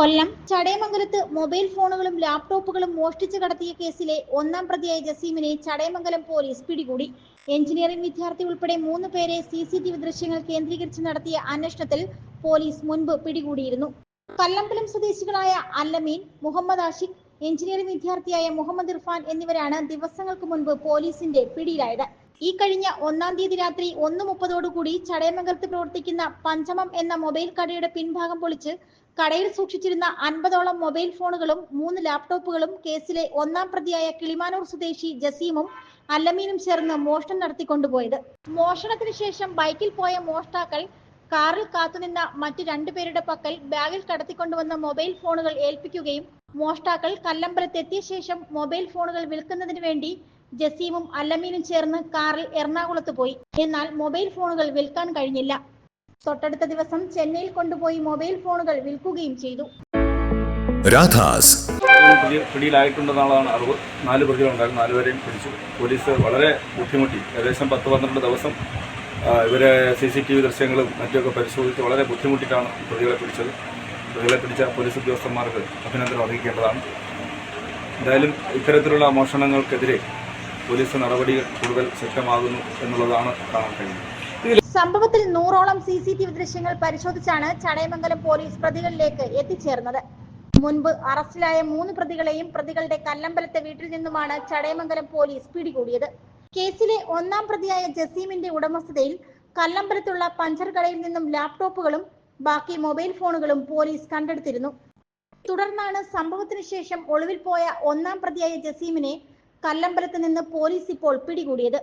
കൊല്ലം ചടയമംഗലത്ത് mobile ഫോണുകളും ലാപ്ടോപ്പുകളും മോഷ്ടിച്ചു കടത്തിയ കേസിലെ ഒന്നാം പ്രതിയായ ജസീമിനെ ചടയമംഗലം പോലീസ് പിടികൂടി. എഞ്ചിനീയറിംഗ് വിദ്യാർത്ഥി ഉൾപ്പെടെ മൂന്ന് പേരെ സി സി ടി വി ദൃശ്യങ്ങൾ കേന്ദ്രീകരിച്ച് നടത്തിയ അന്വേഷണത്തിൽ പോലീസ് മുൻപ് പിടികൂടിയിരുന്നു. കല്ലമ്പലം സ്വദേശികളായ അല്ലമീൻ മുഹമ്മദ് ആഷിഖ് എഞ്ചിനീയറിംഗ് വിദ്യാർത്ഥിയായ മുഹമ്മദ് ഇർഫാൻ എന്നിവരാണ് ദിവസങ്ങൾക്ക് മുൻപ് പോലീസിന്റെ പിടിയിലായത്. ഈ കഴിഞ്ഞ ഒന്നാം തീയതി രാത്രി ഒന്ന് മുപ്പതോടുകൂടി ചടയമംഗലത്ത് പ്രവർത്തിക്കുന്ന പഞ്ചമം എന്ന മൊബൈൽ കടയുടെ പിൻഭാഗം പൊളിച്ച് കടയിൽ സൂക്ഷിച്ചിരുന്ന അൻപതോളം മൊബൈൽ ഫോണുകളും മൂന്ന് ലാപ്ടോപ്പുകളും കേസിലെ ഒന്നാം പ്രതിയായ കിളിമാനൂർ സ്വദേശി ജസീമും അല്ലമീനും ചേർന്ന് മോഷണം നടത്തിക്കൊണ്ടുപോയത്. മോഷണത്തിന് ശേഷം ബൈക്കിൽ പോയ മോഷ്ടാക്കൾ കാറിൽ കാത്തുനിന്ന മറ്റു രണ്ടുപേരുടെ പക്കൽ ബാഗിൽ കടത്തിക്കൊണ്ടുവന്ന മൊബൈൽ ഫോണുകൾ ഏൽപ്പിക്കുകയും മോഷ്ടാക്കൾ കല്ലമ്പലത്തെത്തിയ ശേഷം മൊബൈൽ ഫോണുകൾ വിൽക്കുന്നതിന് വേണ്ടി ജസീമും അല്ലമീനും ചേർന്ന് കാറിൽ എറണാകുളത്ത് പോയി. എന്നാൽ മൊബൈൽ ഫോണുകൾ വിൽക്കാൻ കഴിഞ്ഞില്ല. തൊട്ടടുത്ത ദിവസം ചെന്നൈയിൽ കൊണ്ടുപോയി മൊബൈൽ ഫോണുകൾ വിൽക്കുകയും ചെയ്തു. രാധാസ്. പിടി- പിടിയിലായിട്ടുണ്ടെന്നുള്ളതാണ് അറിവ്. നാല് പ്രതികളുണ്ടായിരുന്നു. നാലുപേരെയും പിടിച്ചു. പോലീസ് വളരെ ബുദ്ധിമുട്ടി. ഏകദേശം പത്ത് പന്ത്രണ്ട് ദിവസം ഇവരെ സി സി ടി വി ദൃശ്യങ്ങളും മറ്റുമൊക്കെ പരിശോധിച്ച് വളരെ ബുദ്ധിമുട്ടിയിട്ടാണ് പ്രതികളെ പിടിച്ചത്. പ്രതികളെ പിടിച്ച പോലീസ് ഉദ്യോഗസ്ഥന്മാർക്ക് അഭിനന്ദനം അറിയിക്കേണ്ടതാണ്. എന്തായാലും ഇത്തരത്തിലുള്ള മോഷണങ്ങൾക്കെതിരെ പോലീസ് നടപടികൾ കൂടുതൽ ശക്തമാകുന്നു എന്നുള്ളതാണ് കാണാൻ കഴിയുന്നത്. സംഭവത്തിൽ നൂറോളം സി സി ടി വി ദൃശ്യങ്ങൾ പരിശോധിച്ചാണ് ചടയമംഗലം പോലീസ് പ്രതികളിലേക്ക് എത്തിച്ചേർന്നത്. മുൻപ് അറസ്റ്റിലായ മൂന്ന് പ്രതികളെയും പ്രതികളുടെ കല്ലമ്പലത്തെ വീട്ടിൽ നിന്നുമാണ് ചടയമംഗലം പോലീസ് പിടികൂടിയത്. കേസിലെ ഒന്നാം പ്രതിയായ ജസീമിന്റെ ഉടമസ്ഥതയിൽ കല്ലമ്പലത്തുള്ള പഞ്ചർ കടയിൽ നിന്നും ലാപ്ടോപ്പുകളും ബാക്കി മൊബൈൽ ഫോണുകളും പോലീസ് കണ്ടെടുത്തിരുന്നു. തുടർന്നാണ് സംഭവത്തിന് ശേഷം ഒളിവിൽ പോയ ഒന്നാം പ്രതിയായ ജസീമിനെ കല്ലമ്പലത്ത് നിന്ന് പോലീസ് ഇപ്പോൾ പിടികൂടിയത്.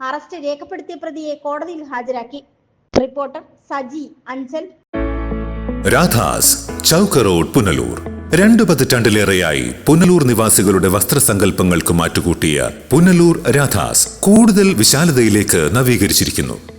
അറസ്റ്റ് രേഖപ്പെടുത്തിയ പ്രതിയെ കോടതിയിൽ ഹാജരാക്കി. റിപ്പോർട്ടർ സജി അഞ്ചൽ. രാധാസ് ചൗക്ക് റോഡ് പുനലൂർ. രണ്ടു പതിറ്റാണ്ടിലേറെയായി പുനലൂർ നിവാസികളുടെ വസ്ത്രസങ്കല്പങ്ങൾക്ക് മാറ്റുകൂട്ടിയ പുനലൂർ രാധാസ് കൂടുതൽ വിശാലതയിലേക്ക് നവീകരിച്ചിരിക്കുന്നു.